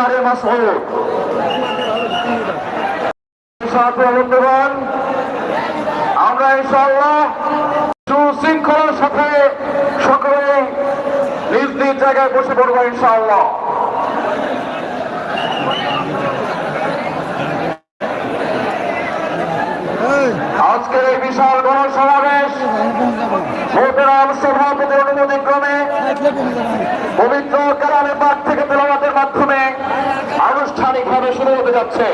মাসউদ বন্ধুগণ, আমরা ইনশাআল্লাহ সুশৃঙ্খলার সাথে সকলে নিজ নিজ জায়গায় বসে পড়ব ইনশাআল্লাহ। আজকের এই বিশাল গণসমাবেশ সভাপতির অনুমতি ক্রমে পবিত্র যাচ্ছে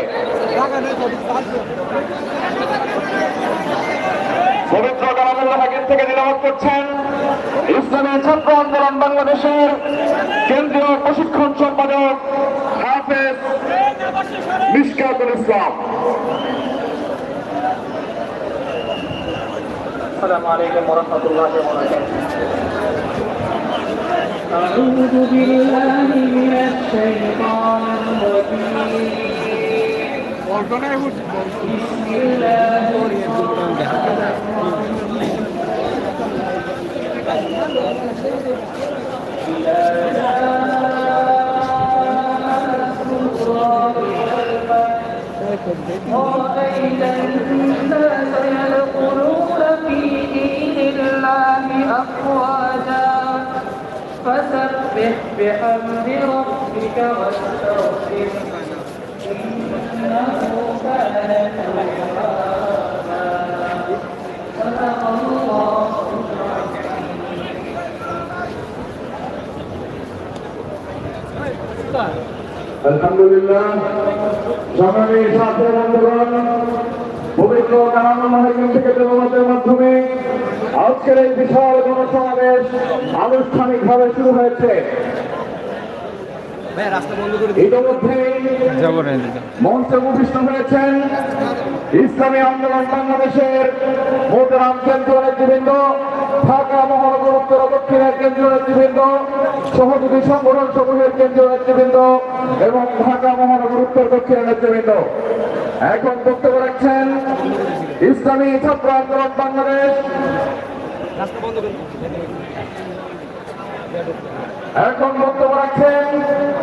পবিত্র কালামুল্লাহ হাকিম থেকে তিলাওয়াত করছেন ইসলামী ছাত্র আন্দোলন বাংলাদেশের কেন্দ্রীয় প্রশিক্ষণ সম্পাদক হাফেজ মিসকাতুল ইসলাম السلام عليكم ورحمة الله وبركاته أعوذ بالله من الشيطان الرجيم بسم الله الرحمن رأيت الناس يدخلون في دين الله أفواجا فسبح بحمد ربك واستغفر. আলহামদুলিল্লাহ সংগ্রামী সাথে বন্ধুগণ, পবিত্র কালামুল্লাহ হাকিম থেকে মাধ্যমে আজকের এই বিশাল আনুষ্ঠানিকভাবে শুরু হয়েছে। মঞ্চে উপবিষ্ট হয়েছেন ইসলামী আন্দোলন বাংলাদেশের মোহতারাম কেন্দ্রীয় নেতৃবৃন্দ ঢাকা মহানগর উত্তর দক্ষিণের কেন্দ্রীয় নেতৃবৃন্দ সহযোগী সংগঠন সমূহের কেন্দ্রীয় নেতৃবৃন্দ এবং ঢাকা মহানগর উত্তর দক্ষিণের নেতৃবৃন্দ। এখন বক্তব্য রাখছেন ইসলামী ছাত্র আন্দোলন বাংলাদেশ। এখন বক্তব্য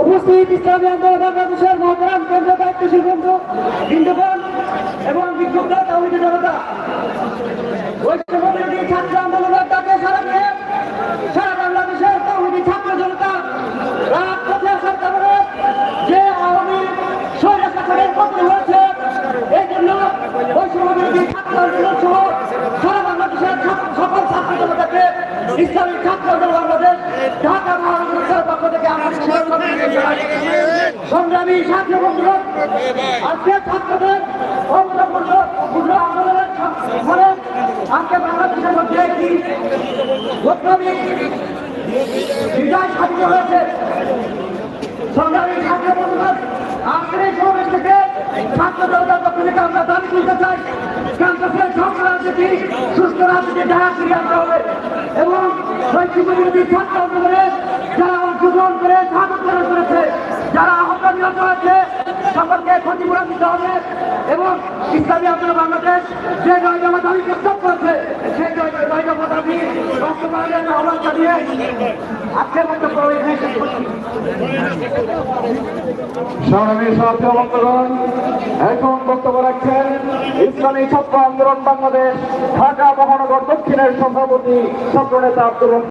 উপস্থিত ইসলামী আন্দোলন বাংলাদেশের মহারাম কেন্দ্র দায়িত্বশীল বন্ধু বৃন্দগণ এবং বিক্ষুব্ধ তাওহীদ জনতা ঐক্যবদ্ধ ছাত্র আন্দোলনের ডাকে সারা দিয়ে সারা বাংলাদেশের তৌহিদি ছাত্র জনতা রাত পথে আসার কারণে যে আওয়ামী স্বৈরা শাসনের পতন হয়েছে এই জন্য বৈষম্যবিরোধী ছাত্র আন্দোলন সহ সারা বাংলাদেশের ছাত্র- সকল ছাত্র জনতাকে ইসলামী ছাত্র আন্দোলন বাংলাদেশ ঢাকা মহানগরের পক্ষ থেকে আমরা সংগ্রামী ছাত্র বন্ধুগণ আজকে ছাত্রদের পূর্ণ আন্দোলনের ফলে আজকে বাংলাদেশের মধ্যে একটি বৈপ্লবিক বিজয় সাধিত হয়েছে। সংগ্রামী ছাত্র বন্ধুগণ আজকের এবং শৈক্ষিক ছাত্র আন্দোলনে যারা অংশগ্রহণ করে স্বাগত করেছে যারা হয়েছে সকলকে ক্ষতিপূরণ দিতে হবে এবং ইসলামী আন্দোলন বাংলাদেশ যে নয় জমা দাবি প্রস্তাব করেছে, সেই নয় জমা দাবি বাস্তবায়নের আহ্বান জানিয়ে আজকের এখানে বক্তব্য রাখছেন ইসলামী ছাত্র আন্দোলন বাংলাদেশ, ঢাকা মহানগর দক্ষিণের সভাপতি ছাত্র নেতা আব্দুল